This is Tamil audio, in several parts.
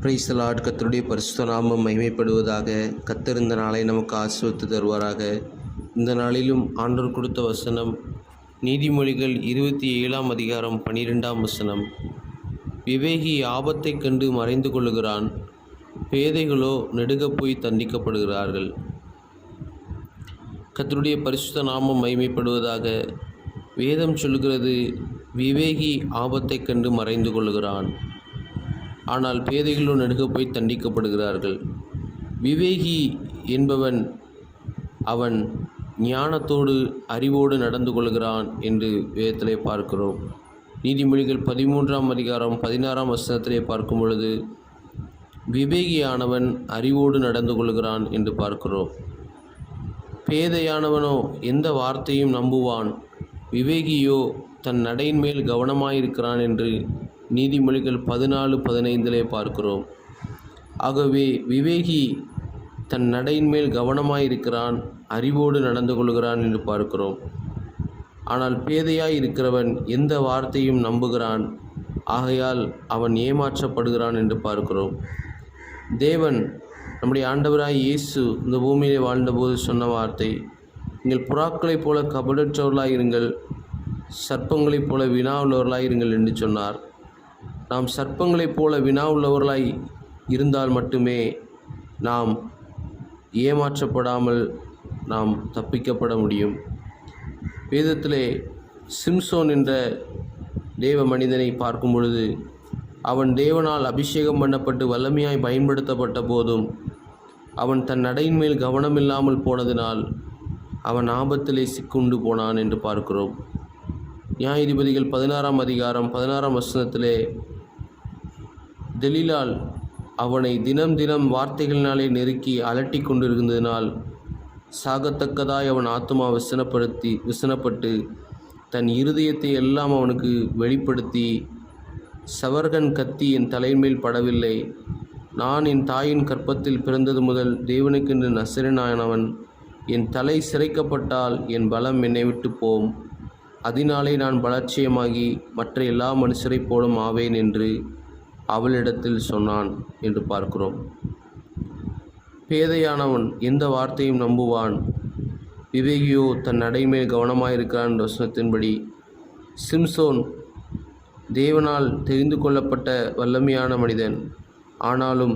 பிரைஸ்தலாட் கத்தருடைய பரிசுத்த நாமம் மகிமைப்படுவதாக கத்தர் இந்த நாளை நமக்கு ஆசிர்வத்து தருவாராக. இந்த நாளிலும் ஆண்டோர் கொடுத்த வசனம் நீதிமொழிகள் இருபத்தி ஏழாம் அதிகாரம் பனிரெண்டாம் வசனம். விவேகி ஆபத்தைக் கண்டு மறைந்து கொள்ளுகிறான் பேதைகளோ நெடுகப் போய் தண்டிக்கப்படுகிறார்கள். கத்தருடைய பரிசுத்த நாமம் மகிமைப்படுவதாக வேதம் சொல்கிறது விவேகி ஆபத்தைக் கண்டு மறைந்து கொள்கிறான் ஆனால் பேதைகளோ நடுக போய் தண்டிக்கப்படுகிறார்கள். விவேகி என்பவன் அவன் ஞானத்தோடு அறிவோடு நடந்து கொள்கிறான் என்று வேதத்திலே பார்க்கிறோம். நீதிமொழிகள் பதிமூன்றாம் அதிகாரம் பதினாறாம் வசனத்திலே பார்க்கும் பொழுது விவேகியானவன் அறிவோடு நடந்து கொள்கிறான் என்று பார்க்கிறோம். பேதையானவனோ எந்த வார்த்தையும் நம்புவான். விவேகியோ தன் நடையின் மேல் கவனமாயிருக்கிறான் என்று நீதிமொழிகள் பதினாலு பதினைந்திலே பார்க்கிறோம். ஆகவே விவேகி தன் நடையின் மேல் கவனமாயிருக்கிறான் அறிவோடு நடந்து கொள்கிறான் என்று பார்க்கிறோம். ஆனால் பேதையாய் இருக்கிறவன் எந்த வார்த்தையும் நம்புகிறான். ஆகையால் அவன் ஏமாற்றப்படுகிறான் என்று பார்க்கிறோம். தேவன் நம்முடைய ஆண்டவராய் இயேசு இந்த பூமியிலே வாழ்ந்தபோது சொன்ன வார்த்தை நீங்கள் புறாக்களைப் போல கபடற்றவர்களாயிருங்கள் சர்ப்பங்களைப் போல வினா என்று சொன்னார். நாம் சர்ப்பங்களைப் போல வினா உள்ளவர்களாய் இருந்தால் மட்டுமே நாம் ஏமாற்றப்படாமல் நாம் தப்பிக்கப்பட முடியும். வேதத்திலே சிம்சோன் என்ற தேவ மனிதனை பார்க்கும் பொழுது அவன் தேவனால் அபிஷேகம் பண்ணப்பட்டு வல்லமையாய் பயன்படுத்தப்பட்ட போதும் அவன் தன் நடையின் மேல் கவனமில்லாமல் போனதினால் அவன் ஆபத்திலே சிக்குண்டு போனான் என்று பார்க்கிறோம். நியாயாதிபதிகள் பதினாறாம் அதிகாரம் பதினாறாம் வசனத்திலே தெலிலால் அவனை தினம் தினம் வார்த்தைகளினாலே நெருக்கி அலட்டி கொண்டிருந்ததினால் சாகத்தக்கதாய் அவன் ஆத்மா விசனப்படுத்தி விசனப்பட்டு தன் இருதயத்தை எல்லாம் அவனுக்கு வெளிப்படுத்தி சவர்கன் கத்தி என் தலைமையில் படவில்லை. நான் என் தாயின் கற்பத்தில் பிறந்தது முதல் தேவனுக்கென்று நசரனானவன் என் தலை சிறைக்கப்பட்டால் என் பலம் என்னை விட்டு போம். அதனாலே நான் பலட்சியமாகி மற்ற எல்லா மனுஷரைப் போலும் ஆவேன் என்று அவளிடத்தில் சொன்னான் என்று பார்க்கிறோம். பேதையானவன் எந்த வார்த்தையும் நம்புவான். விவேகியோ தன் நடைமேல் கவனமாயிருக்கிறான் என்ற வசனத்தின்படி சிம்சோன் தேவனால் தெரிந்து கொள்ளப்பட்ட வல்லமையான மனிதன். ஆனாலும்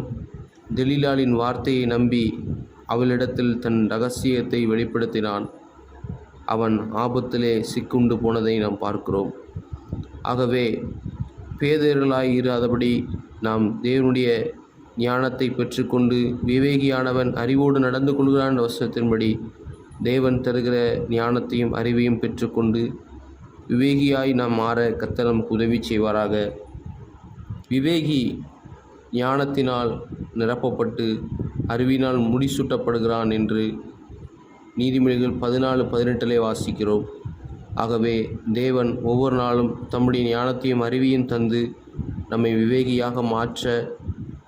தெலிலாலின் வார்த்தையை நம்பி அவளிடத்தில் தன் ரகசியத்தை வெளிப்படுத்தினான். அவன் ஆபத்திலே சிக்குண்டு போனதை நாம் பார்க்கிறோம். ஆகவே பேதர்களாய் இராதபடி நாம் தேவனுடைய ஞானத்தை பெற்றுக்கொண்டு விவேகியானவன் அறிவோடு நடந்து கொள்கிறான் என்ற வசனத்தின்படி தேவன் தருகிற ஞானத்தையும் அறிவையும் பெற்றுக்கொண்டு விவேகியாய் நாம் மாற கத்தனம் உதவி செய்வாராக. விவேகி ஞானத்தினால் நிரப்பப்பட்டு அறிவினால் முடிசூட்டப்படுகிறான் என்று நீதிமொழிகள் பதினாலு பதினெட்டிலே வாசிக்கிறோம். ஆகவே தேவன் ஒவ்வொரு நாளும் தம்முடைய ஞானத்தையும் அறிவியும் தந்து நம்மை விவேகியாக மாற்ற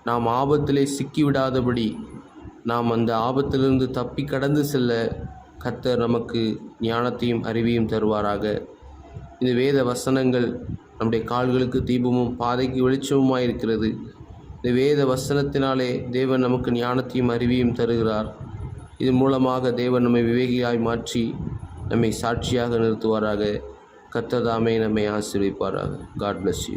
நாம் ஆபத்திலே சிக்கிவிடாதபடி நாம் அந்த ஆபத்திலிருந்து தப்பி கடந்து செல்ல கத்தர் நமக்கு ஞானத்தையும் அறிவியும் தருவாராக. இந்த வேத வசனங்கள் நம்முடைய கால்களுக்கு தீபமும் பாதைக்கு வெளிச்சமுமாய் இருக்கிறது. இந்த வேத வசனத்தினாலே தேவன் நமக்கு ஞானத்தையும் அறிவியும் தருகிறார். இதன் மூலமாக தேவன் நம்மை விவேகியாய் மாற்றி நம்மை சாட்சியாக நிறுத்துவாராக. கத்ததாமே நம்மை ஆசீர்விப்பாராக. God bless you